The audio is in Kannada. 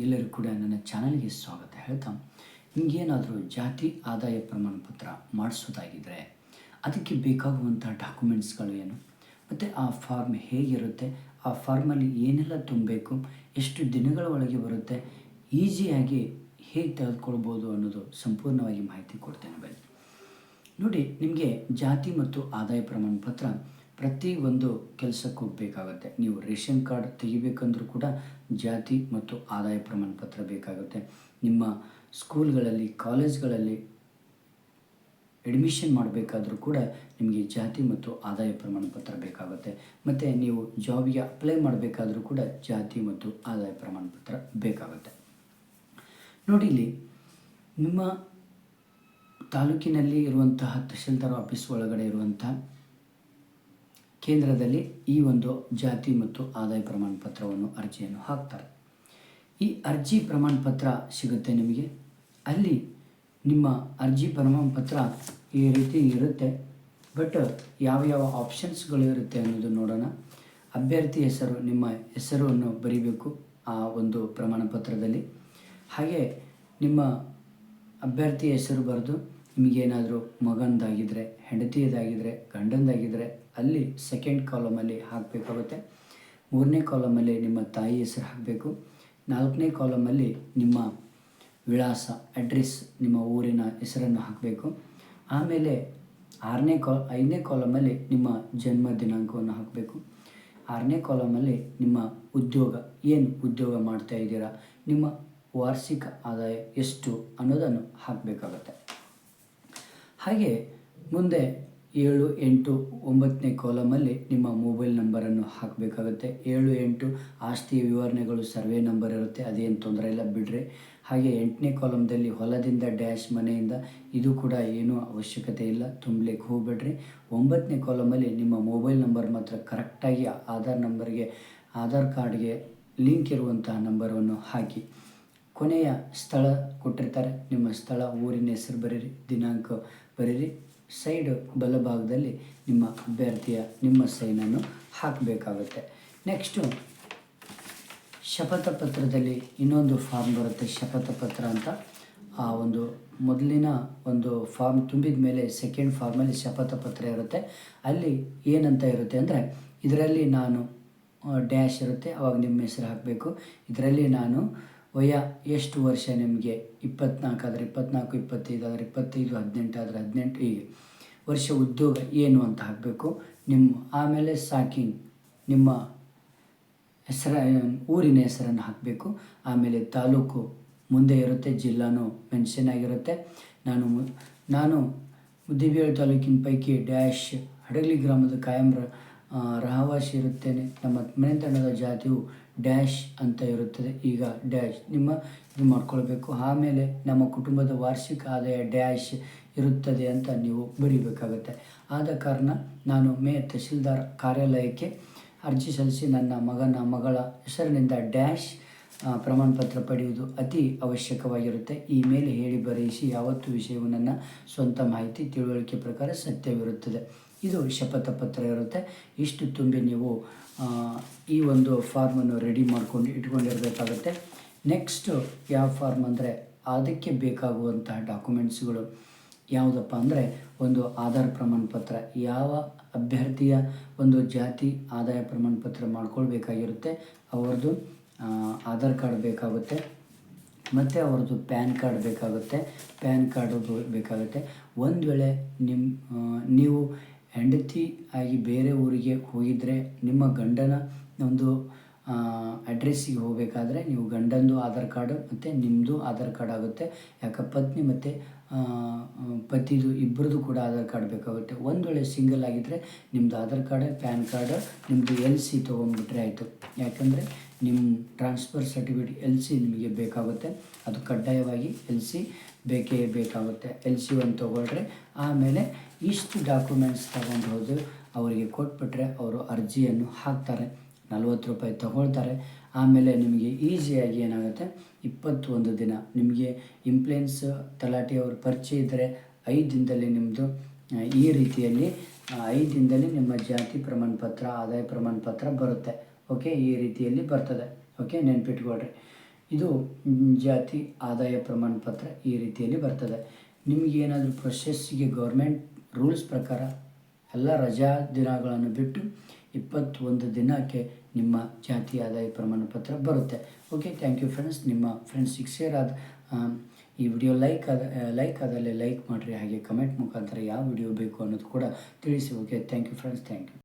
ಎಲ್ಲರಿಗೂ ಕೂಡ ನನ್ನ ಚಾನಲ್ಗೆ ಸ್ವಾಗತ ಹೇಳ್ತಾ ನಿಮಗೇನಾದರೂ ಜಾತಿ ಆದಾಯ ಪ್ರಮಾಣ ಪತ್ರ ಮಾಡಿಸೋದಾಗಿದ್ದರೆ ಅದಕ್ಕೆ ಬೇಕಾಗುವಂಥ ಡಾಕ್ಯುಮೆಂಟ್ಸ್ಗಳು ಏನು? ಮತ್ತು ಆ ಫಾರ್ಮ್ ಹೇಗಿರುತ್ತೆ? ಆ ಫಾರ್ಮಲ್ಲಿ ಏನೆಲ್ಲ ತುಂಬಬೇಕು? ಎಷ್ಟು ದಿನಗಳ ಒಳಗೆ ಬರುತ್ತೆ? ಈಸಿಯಾಗಿ ಹೇಗೆ ತೆಗೆದುಕೊಳ್ಬೋದು ಅನ್ನೋದು ಸಂಪೂರ್ಣವಾಗಿ ಮಾಹಿತಿ ಕೊಡ್ತೇನೆ ಬನ್ನಿ. ನೋಡಿ, ನಿಮಗೆ ಜಾತಿ ಮತ್ತು ಆದಾಯ ಪ್ರಮಾಣ ಪತ್ರ ಪ್ರತಿ ಒಂದು ಕೆಲಸಕ್ಕೂ ಬೇಕಾಗುತ್ತೆ. ನೀವು ರೇಷನ್ ಕಾರ್ಡ್ ತೆಗಿಬೇಕಂದ್ರೂ ಕೂಡ ಜಾತಿ ಮತ್ತು ಆದಾಯ ಪ್ರಮಾಣ ಪತ್ರ ಬೇಕಾಗುತ್ತೆ. ನಿಮ್ಮ ಸ್ಕೂಲ್ಗಳಲ್ಲಿ, ಕಾಲೇಜ್ಗಳಲ್ಲಿ ಅಡ್ಮಿಷನ್ ಮಾಡಬೇಕಾದ್ರೂ ಕೂಡ ನಿಮಗೆ ಜಾತಿ ಮತ್ತು ಆದಾಯ ಪ್ರಮಾಣ ಪತ್ರ ಬೇಕಾಗುತ್ತೆ. ಮತ್ತು ನೀವು ಜಾಬಿಗೆ ಅಪ್ಲೈ ಮಾಡಬೇಕಾದ್ರೂ ಕೂಡ ಜಾತಿ ಮತ್ತು ಆದಾಯ ಪ್ರಮಾಣ ಪತ್ರ ಬೇಕಾಗುತ್ತೆ. ನೋಡಿ ಇಲ್ಲಿ ನಿಮ್ಮ ತಾಲೂಕಿನಲ್ಲಿ ಇರುವಂತಹ ತಹಶೀಲ್ದಾರ್ ಆಫೀಸ್ ಒಳಗಡೆ ಇರುವಂತಹ ಕೇಂದ್ರದಲ್ಲಿ ಈ ಒಂದು ಜಾತಿ ಮತ್ತು ಆದಾಯ ಪ್ರಮಾಣ ಪತ್ರವನ್ನು ಅರ್ಜಿಯನ್ನು ಹಾಕ್ತಾರೆ. ಈ ಅರ್ಜಿ ಪ್ರಮಾಣ ಪತ್ರ ಸಿಗುತ್ತೆ ನಿಮಗೆ. ಅಲ್ಲಿ ನಿಮ್ಮ ಅರ್ಜಿ ಪ್ರಮಾಣ ಪತ್ರ ಈ ರೀತಿ ಇರುತ್ತೆ. ಬಟ್ ಯಾವ ಯಾವ ಆಪ್ಷನ್ಸ್ಗಳು ಇರುತ್ತೆ ಅನ್ನೋದು ನೋಡೋಣ. ಅಭ್ಯರ್ಥಿ ಹೆಸರು, ನಿಮ್ಮ ಹೆಸರನ್ನು ಬರಿಬೇಕು ಆ ಒಂದು ಪ್ರಮಾಣ ಪತ್ರದಲ್ಲಿ. ಹಾಗೆ ನಿಮ್ಮ ಅಭ್ಯರ್ಥಿ ಹೆಸರು ಬರೆದು ನಿಮಗೇನಾದರೂ ಮಗಂದಾಗಿದ್ದರೆ ಹೆಂಡತಿಯದಾಗಿದ್ದರೆ ಗಂಡಂದಾಗಿದ್ದರೆ ಅಲ್ಲಿ ಸೆಕೆಂಡ್ ಕಾಲಮಲ್ಲಿ ಹಾಕಬೇಕಾಗುತ್ತೆ. ಮೂರನೇ ಕಾಲಮಲ್ಲಿ ನಿಮ್ಮ ತಾಯಿ ಹೆಸರು ಹಾಕಬೇಕು. ನಾಲ್ಕನೇ ಕಾಲಮಲ್ಲಿ ನಿಮ್ಮ ವಿಳಾಸ ಅಡ್ರೆಸ್ ನಿಮ್ಮ ಊರಿನ ಹೆಸರನ್ನು ಹಾಕಬೇಕು. ಆಮೇಲೆ ಆರನೇ ಕಾಲ್ ಐದನೇ ಕಾಲಮಲ್ಲಿ ನಿಮ್ಮ ಜನ್ಮ ದಿನಾಂಕವನ್ನು ಹಾಕಬೇಕು. ಆರನೇ ಕಾಲಮಲ್ಲಿ ನಿಮ್ಮ ಉದ್ಯೋಗ, ಏನು ಉದ್ಯೋಗ ಮಾಡ್ತಾ ಇದ್ದೀರಾ, ನಿಮ್ಮ ವಾರ್ಷಿಕ ಆದಾಯ ಎಷ್ಟು ಅನ್ನೋದನ್ನು ಹಾಕಬೇಕಾಗತ್ತೆ. ಹಾಗೆ ಮುಂದೆ ಏಳು ಎಂಟು ಒಂಬತ್ತನೇ ಕಾಲಮಲ್ಲಿ ನಿಮ್ಮ ಮೊಬೈಲ್ ನಂಬರನ್ನು ಹಾಕಬೇಕಾಗುತ್ತೆ. ಏಳು ಎಂಟು ಆಸ್ತಿ ವಿವರಣೆಗಳು, ಸರ್ವೆ ನಂಬರ್ ಇರುತ್ತೆ, ಅದೇನು ತೊಂದರೆ ಇಲ್ಲ, ಬಿಡ್ರಿ. ಹಾಗೆ ಎಂಟನೇ ಕಾಲಮ್ದಲ್ಲಿ ಹೊಲದಿಂದ ಡ್ಯಾಶ್ ಮನೆಯಿಂದ ಇದು ಕೂಡ ಏನೂ ಅವಶ್ಯಕತೆ ಇಲ್ಲ, ತುಂಬಲಿಕ್ಕೆ ಹೋಗ್ಬೇಡ್ರಿ. ಒಂಬತ್ತನೇ ಕಾಲಮಲ್ಲಿ ನಿಮ್ಮ ಮೊಬೈಲ್ ನಂಬರ್ ಮಾತ್ರ ಕರೆಕ್ಟಾಗಿ ಆಧಾರ್ ನಂಬರ್ಗೆ, ಆಧಾರ್ ಕಾರ್ಡ್ಗೆ ಲಿಂಕ್ ಇರುವಂತಹ ನಂಬರನ್ನು ಹಾಕಿ. ಕೊನೆಯ ಸ್ಥಳ ಕೊಟ್ಟಿರ್ತಾರೆ. ನಿಮ್ಮ ಸ್ಥಳ, ಊರಿನ ಹೆಸರು ಬರೀರಿ, ದಿನಾಂಕ ಬರೀರಿ. ಸೈಡ್ ಬಲಭಾಗದಲ್ಲಿ ನಿಮ್ಮ ಅಭ್ಯರ್ಥಿಯ, ನಿಮ್ಮ ಸೈನನ್ನು ಹಾಕಬೇಕಾಗುತ್ತೆ. ನೆಕ್ಸ್ಟು ಶಪಥ ಪತ್ರದಲ್ಲಿ ಇನ್ನೊಂದು ಫಾರ್ಮ್ ಬರುತ್ತೆ, ಶಪಥ ಪತ್ರ ಅಂತ. ಆ ಒಂದು ಮೊದಲಿನ ಒಂದು ಫಾರ್ಮ್ ತುಂಬಿದ ಮೇಲೆ ಸೆಕೆಂಡ್ ಫಾರ್ಮಲ್ಲಿ ಶಪಥ ಪತ್ರ ಇರುತ್ತೆ. ಅಲ್ಲಿ ಏನಂತ ಇರುತ್ತೆ ಅಂದರೆ, ಇದರಲ್ಲಿ ನಾನು ಡ್ಯಾಶ್ ಇರುತ್ತೆ. ಅವಾಗ ನಿಮ್ಮ ಹೆಸರು ಹಾಕಬೇಕು. ಇದರಲ್ಲಿ ನಾನು ವಯ ಎಷ್ಟು ವರ್ಷ ನಿಮಗೆ? ಇಪ್ಪತ್ನಾಲ್ಕು ಆದರೆ ಇಪ್ಪತ್ನಾಲ್ಕು, ಇಪ್ಪತ್ತೈದು ಆದರೆ ಇಪ್ಪತ್ತೈದು, ಹದಿನೆಂಟು ಆದರೆ ಹದಿನೆಂಟು, ಹೀಗೆ. ವರ್ಷ ಉದ್ಯೋಗ ಏನು ಅಂತ ಹಾಕಬೇಕು? ನಿಮ್ಮ ಆಮೇಲೆ ಸಾಕಿಂಗ್ ನಿಮ್ಮ ಹೆಸರ, ಊರಿನ ಹೆಸರನ್ನು ಹಾಕಬೇಕು. ಆಮೇಲೆ ತಾಲೂಕು ಮುಂದೆ ಇರುತ್ತೆ, ಜಿಲ್ಲಾನು ಮೆನ್ಷನ್ ಆಗಿರುತ್ತೆ. ನಾನು ನಾನು ಮುದ್ದಿಬೇಳು ತಾಲೂಕಿನ ಪೈಕಿ ಡ್ಯಾಶ್ ಹಡಗಲಿ ಗ್ರಾಮದ ಕಾಯಂ ರಹವಾಸಿ ಇರುತ್ತೇನೆ. ನಮ್ಮ ಮನೆತನದ ಜಾತಿಯು ಡ್ಯಾಶ್ ಅಂತ ಇರುತ್ತದೆ. ಈಗ ಡ್ಯಾಶ್ ನಿಮ್ಮ ಇದು ಮಾಡ್ಕೊಳ್ಬೇಕು. ಆಮೇಲೆ ನಮ್ಮ ಕುಟುಂಬದ ವಾರ್ಷಿಕ ಆದಾಯ ಡ್ಯಾಶ್ ಇರುತ್ತದೆ ಅಂತ ನೀವು ಬರೀಬೇಕಾಗುತ್ತೆ. ಆದ ಕಾರಣ ನಾನು ಮೇ ತಹಶೀಲ್ದಾರ್ ಕಾರ್ಯಾಲಯಕ್ಕೆ ಅರ್ಜಿ ಸಲ್ಲಿಸಿ ನನ್ನ ಮಗನ ಮಗಳ ಹೆಸರಿನಿಂದ ಡ್ಯಾಶ್ ಪ್ರಮಾಣ ಪತ್ರ ಪಡೆಯುವುದು ಅತಿ ಅವಶ್ಯಕವಾಗಿರುತ್ತೆ. ಈ ಮೇಲೆ ಹೇಳಿ ಬರೆಯಿಸಿ, ಯಾವತ್ತು ವಿಷಯವು ನನ್ನ ಸ್ವಂತ ಮಾಹಿತಿ, ತಿಳುವಳಿಕೆ ಪ್ರಕಾರ ಸತ್ಯವಿರುತ್ತದೆ. ಇದು ಶಪಥ ಪತ್ರ ಇರುತ್ತೆ. ಇಷ್ಟು ತುಂಬಿ ನೀವು ಈ ಒಂದು ಫಾರ್ಮನ್ನು ರೆಡಿ ಮಾಡ್ಕೊಂಡು ಇಟ್ಕೊಂಡಿರಬೇಕಾಗುತ್ತೆ. ನೆಕ್ಸ್ಟು ಯಾವ ಫಾರ್ಮ್ ಅಂದರೆ ಅದಕ್ಕೆ ಬೇಕಾಗುವಂತಹ ಡಾಕ್ಯುಮೆಂಟ್ಸ್ಗಳು ಯಾವುದಪ್ಪ ಅಂದರೆ ಒಂದು ಆಧಾರ್ ಪ್ರಮಾಣ ಪತ್ರ ಯಾವ ಅಭ್ಯರ್ಥಿಯ ಒಂದು ಜಾತಿ ಆದಾಯ ಪ್ರಮಾಣ ಪತ್ರ ಮಾಡ್ಕೊಳ್ಬೇಕಾಗಿರುತ್ತೆ. ಅವ್ರದ್ದು ಆಧಾರ್ ಕಾರ್ಡ್ ಬೇಕಾಗುತ್ತೆ. ಮತ್ತು ಅವ್ರದ್ದು ಪ್ಯಾನ್ ಕಾರ್ಡ್ ಬೇಕಾಗುತ್ತೆ. ಪ್ಯಾನ್ ಕಾರ್ಡು ಬೇಕಾಗುತ್ತೆ. ಒಂದು ವೇಳೆ ನಿಮ್ಮ ನೀವು ಹೆಂಡತಿ ಆಗಿ ಬೇರೆ ಊರಿಗೆ ಹೋಗಿದ್ದರೆ ನಿಮ್ಮ ಗಂಡನ ಒಂದು ಅಡ್ರೆಸ್ಸಿಗೆ ಹೋಗಬೇಕಾದ್ರೆ ನೀವು ಗಂಡಂದು ಆಧಾರ್ ಕಾರ್ಡು ಮತ್ತು ನಿಮ್ಮದು ಆಧಾರ್ ಕಾರ್ಡ್ ಆಗುತ್ತೆ. ಯಾಕೆ ಪತ್ನಿ ಮತ್ತು ಪತಿದು ಇಬ್ಬರದು ಕೂಡ ಆಧಾರ್ ಕಾರ್ಡ್ ಬೇಕಾಗುತ್ತೆ. ಒಂದು ವೇಳೆ ಸಿಂಗಲ್ ಆಗಿದ್ದರೆ ನಿಮ್ಮದು ಆಧಾರ್ ಕಾರ್ಡ್, ಪ್ಯಾನ್ ಕಾರ್ಡ್ ನಿಮ್ಮದು ಎಲ್ ಸಿ ತೊಗೊಂಡ್ಬಿಟ್ರೆ ಆಯಿತು. ಯಾಕಂದರೆ ನಿಮ್ಮ ಟ್ರಾನ್ಸ್ಫರ್ ಸರ್ಟಿಫಿಕೇಟ್ ಎಲ್ ಸಿ ನಿಮಗೆ ಬೇಕಾಗುತ್ತೆ. ಅದು ಕಡ್ಡಾಯವಾಗಿ ಎಲ್ ಸಿ ಬೇಕೇ ಬೇಕಾಗುತ್ತೆ. ಎಲ್ ಸಿ ಒಂದು ತೊಗೊಳ್ರೆ ಆಮೇಲೆ ಇಷ್ಟು ಡಾಕ್ಯುಮೆಂಟ್ಸ್ ತಗೊಂಡು ಹೋದು ಅವರಿಗೆ ಕೊಟ್ಬಿಟ್ರೆ ಅವರು ಅರ್ಜಿಯನ್ನು ಹಾಕ್ತಾರೆ. ನಲ್ವತ್ತು ರೂಪಾಯಿ ತಗೊಳ್ತಾರೆ. ಆಮೇಲೆ ನಿಮಗೆ ಈಸಿಯಾಗಿ ಏನಾಗುತ್ತೆ? ಇಪ್ಪತ್ತೊಂದು ದಿನ. ನಿಮಗೆ ಇಂಪ್ಲೆನ್ಸ್ ತಲಾಟಿ ಅವ್ರ ಪರಿಚಯ ಇದ್ದರೆ ಐದು ದಿನದಲ್ಲಿ ನಿಮ್ಮದು ಈ ರೀತಿಯಲ್ಲಿ ಐದು ದಿನದಲ್ಲಿ ನಿಮ್ಮ ಜಾತಿ ಪ್ರಮಾಣ ಪತ್ರ ಆದಾಯ ಪ್ರಮಾಣ ಪತ್ರ ಬರುತ್ತೆ. ಓಕೆ? ಈ ರೀತಿಯಲ್ಲಿ ಬರ್ತದೆ. ಓಕೆ? ನೆನ್ಪಿಟ್ಕೊಳ್ರಿ. ಇದು ಜಾತಿ ಆದಾಯ ಪ್ರಮಾಣ ಪತ್ರ ಈ ರೀತಿಯಲ್ಲಿ ಬರ್ತದೆ. ನಿಮಗೇನಾದರೂ ಪ್ರೊಸೆಸ್ಸಿಗೆ ಗೌರ್ಮೆಂಟ್ ರೂಲ್ಸ್ ಪ್ರಕಾರ ಎಲ್ಲ ರಜಾ ದಿನಗಳನ್ನು ಬಿಟ್ಟು ಇಪ್ಪತ್ತೊಂದು ದಿನಕ್ಕೆ ನಿಮ್ಮ ಜಾತಿ ಆದಾಯ ಪ್ರಮಾಣ ಪತ್ರ ಬರುತ್ತೆ. ಓಕೆ ಥ್ಯಾಂಕ್ ಯು ಫ್ರೆಂಡ್ಸ್ ನಿಮ್ಮ ಫ್ರೆಂಡ್ಸಿಗೆ ಶೇರ್ ಆದ ಈ ವಿಡಿಯೋ ಲೈಕ್ ಆದ ಲೈಕ್ ಆದಲ್ಲೇ ಲೈಕ್ ಮಾಡಿರಿ, ಹಾಗೆ ಕಮೆಂಟ್ ಮುಖಾಂತರ ಯಾವ ವಿಡಿಯೋ ಬೇಕು ಅನ್ನೋದು ಕೂಡ ತಿಳಿಸಿ. Okay thank you friends thank you